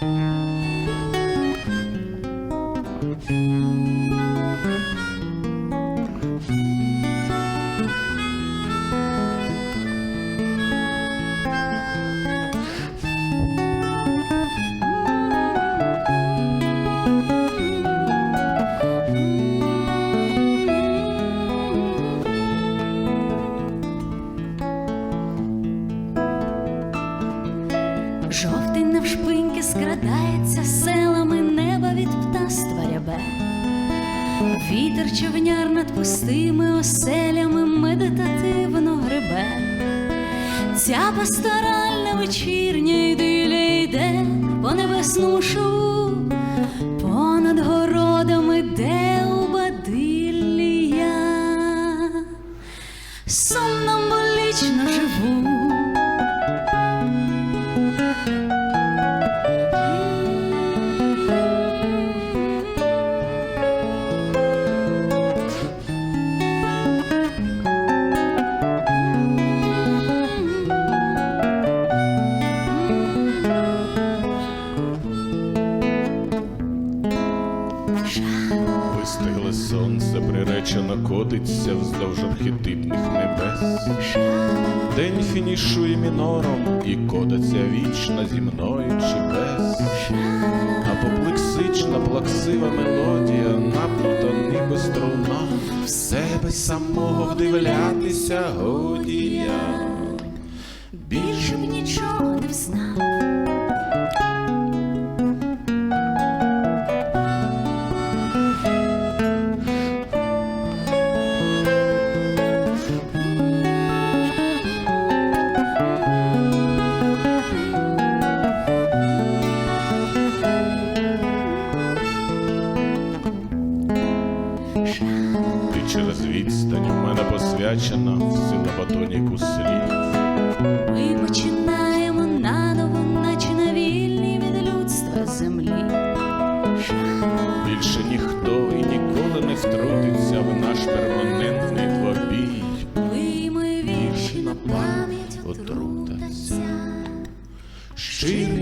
Bye. Скрадається селами неба від птаства рябе. Вітер човняр над пустими оселями медитативно гребе. Ця пасторальна вечірня приречено котиться вздовж архетипних небес. День фінішує мінором і кодиться вічно зі мною чи без. Апоплексична плаксива мелодія, напнута ніби струна. В себе самого вдивлятися годі через відстань в мене посвячена в силабатоніку слів. Ми починаємо наново, наче на вільній від людства землі. Більше ніхто і ніколи не втрутиться в наш перманентний двобій. Ми вірші на пам'ять Отрута отрутаться. Щирий